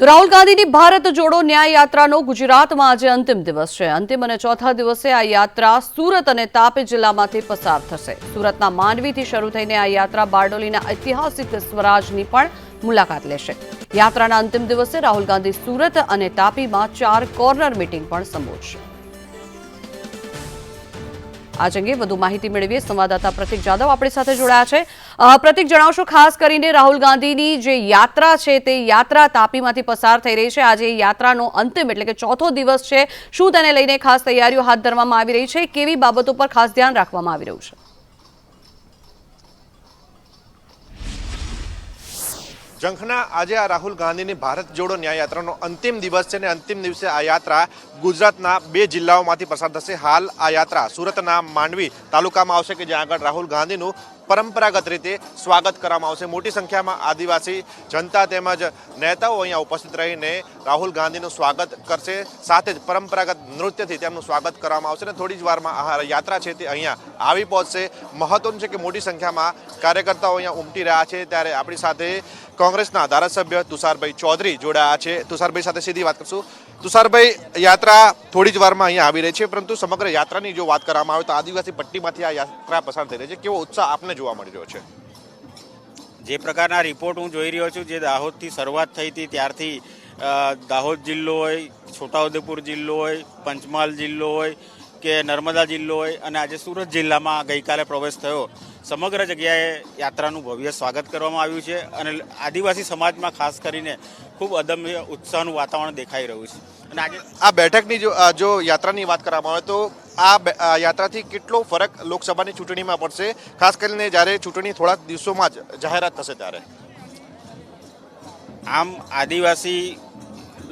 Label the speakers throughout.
Speaker 1: તો રાહુલ ગાંધીની ભારત જોડો ન્યાય યાત્રાનો ગુજરાતમાં આજે અંતિમ દિવસ છે. અંતિમ અને ચોથા દિવસે આ યાત્રા સુરત અને તાપી જિલ્લામાંથી પસાર થશે. સુરતના માંડવીથી શરૂ થઈને આ યાત્રા બારડોલીના ઐતિહાસિક સ્વરાજની પણ મુલાકાત લેશે. યાત્રાના અંતિમ દિવસે રાહુલ ગાંધી સુરત અને તાપીમાં ચાર કોર્નર મીટિંગ પણ સંબોધશે. આજ અંગે વધુ માહિતી મેળવીએ સંવાદદાતા પ્રતિક જાદવ આપણી સાથે જોડાયા છે. પ્રતિક, જણાવશો ખાસ કરીને રાહુલ ગાંધીની જે યાત્રા છે તે યાત્રા તાપીમાંથી પસાર થઈ રહી છે. આજે યાત્રાનો અંતિમ એટલે કે ચોથો દિવસ છે. શું તેને લઈને ખાસ તૈયારીઓ હાથ ધરવામાં આવી રહી છે? કેવી બાબતો પર ખાસ ધ્યાન રાખવામાં આવી રહ્યું છે?
Speaker 2: જંખના આજે આ રાહુલ ગાંધીની ભારત જોડો ન્યાય યાત્રાનો અંતિમ દિવસ છે અને અંતિમ દિવસે આ યાત્રા ગુજરાતના બે જિલ્લાઓમાંથી પસાર થશે. હાલ આ યાત્રા સુરતના માંડવી તાલુકામાં આવશે કે જ્યાં આગળ રાહુલ ગાંધીનું પરંપરાગત રીતે સ્વાગત કરવામાં આવશે. મોટી સંખ્યામાં આદિવાસી જનતા તેમજ નેતાઓ અહીંયા ઉપસ્થિત રહીને રાહુલ ગાંધીનું સ્વાગત કરશે. સાથે જ પરંપરાગત નૃત્યથી તેમનું સ્વાગત કરવામાં આવશે અને થોડી જ વારમાં આ યાત્રા છે તે અહીંયા આવી પહોંચશે. મહત્વનું છે કે મોટી સંખ્યામાં કાર્યકર્તાઓ અહીંયા ઉમટી રહ્યા છે. ત્યારે આપણી સાથે કોંગ્રેસના ધારાસભ્ય તુષારભાઈ ચૌધરી જોડાયા છે. તુષારભાઈ સાથે સીધી વાત કરશું. તુષારભાઈ, યાત્રા થોડી જ વારમાં અહીંયા આવી રહી છે, પરંતુ સમગ્ર યાત્રાની જો વાત કરવામાં આવે તો આદિવાસી પટ્ટીમાંથી આ યાત્રા પસાર થઈ રહી છે. કેવો ઉત્સાહ આપને જોવા મળી રહ્યો છે.
Speaker 3: જે પ્રકારના રિપોર્ટ હું જોઈ રહ્યો છું, જે દાહોદથી શરૂઆત થઈ હતી, ત્યારથી દાહોદ જિલ્લો હોય, છોટાઉદેપુર જિલ્લો હોય, પંચમહાલ જિલ્લો હોય કે નર્મદા જિલ્લો હોય અને આજે સુરત જિલ્લામાં ગઈકાલે પ્રવેશ થયો સમગ્ર જગ્યાએ યાત્રાનું ભવ્ય સ્વાગત કરવામાં આવ્યું છે અને આદિવાસી સમાજમાં ખાસ કરીને ખૂબ અદમ્ય ઉત્સાહનું વાતાવરણ દેખાઈ રહ્યું છે. અને આજે
Speaker 2: આ બેઠકની જો જો યાત્રાની વાત કરવામાં આવે તો આ યાત્રાથી કેટલો ફરક લોકસભાની ચૂંટણીમાં પડશે? ખાસ કરીને જ્યારે ચૂંટણી થોડાક દિવસોમાં જ જાહેરાત થશે ત્યારે.
Speaker 3: આમ આદિવાસી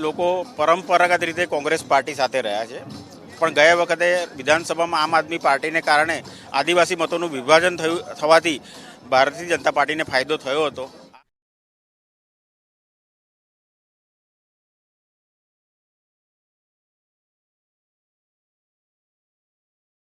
Speaker 3: લોકો પરંપરાગત રીતે કોંગ્રેસ પાર્ટી સાથે રહ્યા છે. પણ ગયા વખતે વિધાનસભામાં આમ આદમી પાર્ટીને કારણે આદિવાસી મતોનું વિભાજન થયું થવાથી ભારતીય જનતા પાર્ટીને ફાયદો થયો હતો.